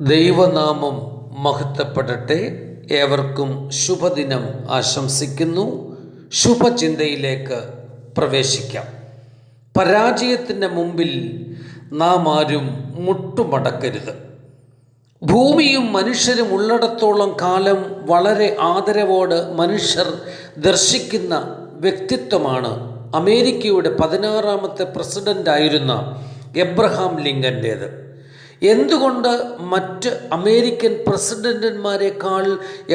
ദൈവനാമം മഹത്വപ്പെടട്ടെ. ഏവർക്കും ശുഭദിനം ആശംസിക്കുന്നു. ശുഭചിന്തയിലേക്ക് പ്രവേശിക്കാം. പരാജയത്തിന്റെ മുമ്പിൽ നാം ആരും മുട്ടുമടക്കരുത്. ഭൂമിയും മനുഷ്യരും ഉള്ളിടത്തോളം കാലം വളരെ ആദരവോട് മനുഷ്യർ ദർശിക്കുന്ന വ്യക്തിത്വമാണ് അമേരിക്കയുടെ പതിനാറാമത്തെ പ്രസിഡന്റായിരുന്ന എബ്രഹാം ലിങ്കന്റേത്. എന്തുകൊണ്ട് മറ്റ് അമേരിക്കൻ പ്രസിഡന്റന്മാരെക്കാൾ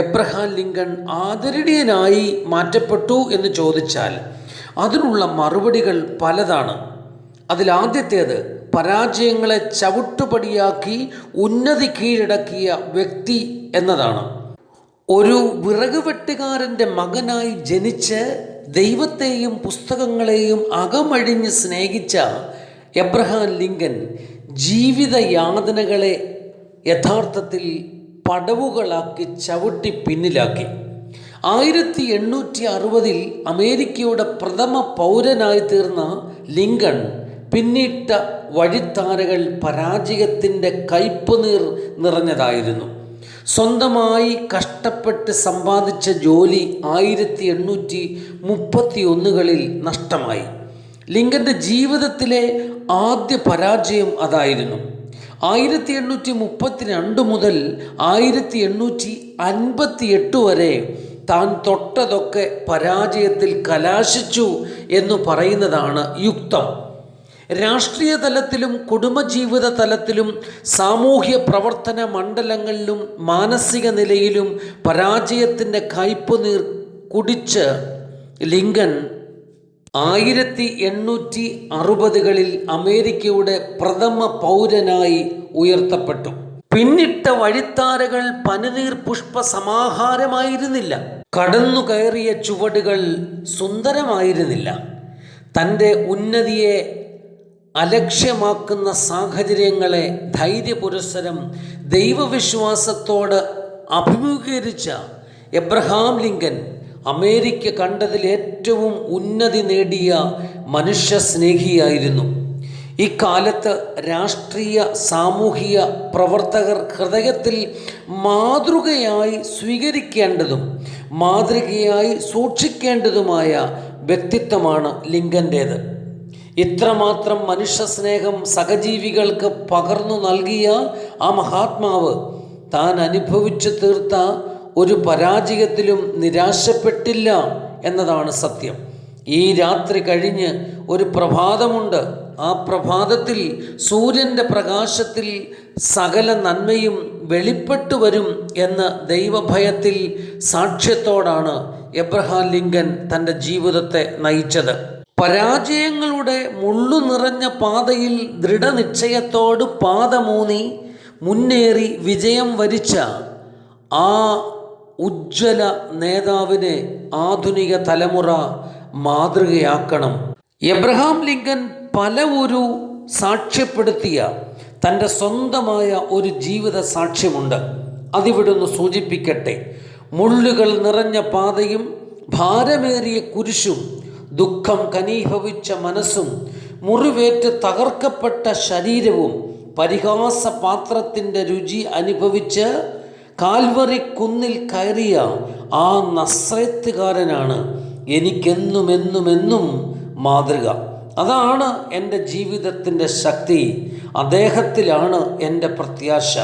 എബ്രഹാം ലിങ്കൺ ആദരണീയനായി മാറ്റപ്പെട്ടു എന്ന് ചോദിച്ചാൽ അതിനുള്ള മറുപടികൾ പലതാണ്. അതിലാദ്യത്തേത് പരാജയങ്ങളെ ചവിട്ടുപടിയാക്കി ഉന്നതി കീഴടക്കിയ വ്യക്തി എന്നതാണ്. ഒരു വിറക് വെട്ടുകാരന്റെ മകനായി ജനിച്ച് ദൈവത്തെയും പുസ്തകങ്ങളെയും അകമഴിഞ്ഞ് സ്നേഹിച്ച എബ്രഹാം ലിങ്കൻ ജീവിത യാതനകളെ യഥാർത്ഥത്തിൽ പടവുകളാക്കി ചവിട്ടി പിന്നിലാക്കി. ആയിരത്തി എണ്ണൂറ്റി അറുപതിൽ അമേരിക്കയുടെ പ്രഥമ പൗരനായി തീർന്ന ലിങ്കൺ പിന്നിട്ട വഴിത്താരകൾ പരാജയത്തിന്റെ കയ്പുനീർ നിറഞ്ഞതായിരുന്നു. സ്വന്തമായി കഷ്ടപ്പെട്ട് സമ്പാദിച്ച ജോലി ആയിരത്തി എണ്ണൂറ്റി മുപ്പത്തി ഒന്നുകളിൽ നഷ്ടമായി. ലിങ്കന്റെ ജീവിതത്തിലെ ആദ്യ പരാജയം അതായിരുന്നു. ആയിരത്തി എണ്ണൂറ്റി മുപ്പത്തി രണ്ട് മുതൽ ആയിരത്തി എണ്ണൂറ്റി അൻപത്തി എട്ട് വരെ താൻ തൊട്ടതൊക്കെ പരാജയത്തിൽ കലാശിച്ചു എന്ന് പറയുന്നതാണ് യുക്തം. രാഷ്ട്രീയ തലത്തിലും കുടുംബജീവിത തലത്തിലും സാമൂഹ്യ പ്രവർത്തന മണ്ഡലങ്ങളിലും മാനസിക നിലയിലും പരാജയത്തിന്റെ കയ്പ് നീർ കുടിച്ച് ലിങ്കൻ ആയിരത്തി എണ്ണൂറ്റി അറുപതുകളിൽ അമേരിക്കയുടെ പ്രഥമ പൗരനായി ഉയർത്തപ്പെട്ടു. പിന്നിട്ട വഴിത്താരകൾ പനിനീർ പുഷ്പ സമാഹാരമായിരുന്നില്ല. കടന്നു കയറിയ ചുവടുകൾ സുന്ദരമായിരുന്നില്ല. തന്റെ ഉന്നതിയെ അലക്ഷ്യമാക്കുന്ന സാഹചര്യങ്ങളെ ധൈര്യപുരസ്സരം ദൈവവിശ്വാസത്തോട് അഭിമുഖീകരിച്ച എബ്രഹാം ലിങ്കൻ അമേരിക്ക കണ്ടതിൽ ഏറ്റവും ഉന്നതി നേടിയ മനുഷ്യ സ്നേഹിയായിരുന്നു. ഇക്കാലത്ത് രാഷ്ട്രീയ സാമൂഹിക പ്രവർത്തകർ ഹൃദയത്തിൽ മാതൃകയായി സ്വീകരിക്കേണ്ടതും മാതൃകയായി സൂക്ഷിക്കേണ്ടതുമായ വ്യക്തിത്വമാണ് ലിങ്കന്റേത് ഇത്രമാത്രം മനുഷ്യ സ്നേഹം സഹജീവികൾക്ക് പകർന്നു നൽകിയ ആ മഹാത്മാവ് താൻ അനുഭവിച്ചു തീർത്ത ഒരു പരാജയത്തിലും നിരാശപ്പെട്ടില്ല എന്നതാണ് സത്യം. ഈ രാത്രി കഴിഞ്ഞ് ഒരു പ്രഭാതമുണ്ട്. ആ പ്രഭാതത്തിൽ സൂര്യന്റെ പ്രകാശത്തിൽ സകല നന്മയും വെളിപ്പെട്ടു വരും എന്ന ദൈവഭയത്തിൽ സാക്ഷ്യത്തോടാണ് എബ്രഹാം ലിങ്കൻ തന്റെ ജീവിതത്തെ നയിച്ചത്. പരാജയങ്ങളുടെ മുള്ളു നിറഞ്ഞ പാതയിൽ ദൃഢനിശ്ചയത്തോട് പാതമൂന്നി മുന്നേറി വിജയം വരിച്ച ആ ഉജ്ജ്വല നേതാവിനെ ആധുനിക തലമുറ മാതൃകയാക്കണം. എബ്രഹാം ലിങ്കൻ പല ഒരു സാക്ഷ്യപ്പെടുത്തിയ തന്റെ സ്വന്തമായ ഒരു ജീവിത സാക്ഷ്യമുണ്ട്. അതിവിടുന്ന് സൂചിപ്പിക്കട്ടെ മുള്ളുകൾ നിറഞ്ഞ പാതയും ഭാരമേറിയ കുരിശും ദുഃഖം കനീഭവിച്ച മനസ്സും മുറിവേറ്റ് തകർക്കപ്പെട്ട ശരീരവും പരിഹാസ പാത്രത്തിന്റെ രുചി അനുഭവിച്ച് കാൽവറി കുന്നിൽ കയറിയ ആ നസ്രത്തുകാരനാണ് എനിക്കെന്നുമെന്നുമെന്നും മാതൃക. അതാണ് എന്റെ ജീവിതത്തിന്റെ ശക്തി. അദ്ദേഹത്തിലാണ് എന്റെ പ്രത്യാശ.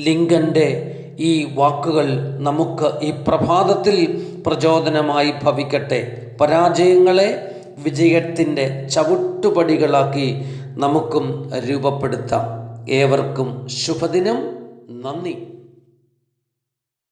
ലിങ്കന്റെ ഈ വാക്കുകൾ നമുക്ക് ഈ പ്രഭാതത്തിൽ പ്രചോദനമായി ഭവിക്കട്ടെ. പരാജയങ്ങളെ വിജയത്തിന്റെ ചവിട്ടുപടികളാക്കി നമുക്കും രൂപപ്പെടുത്താം. ഏവർക്കും ശുഭദിനം. നന്ദി.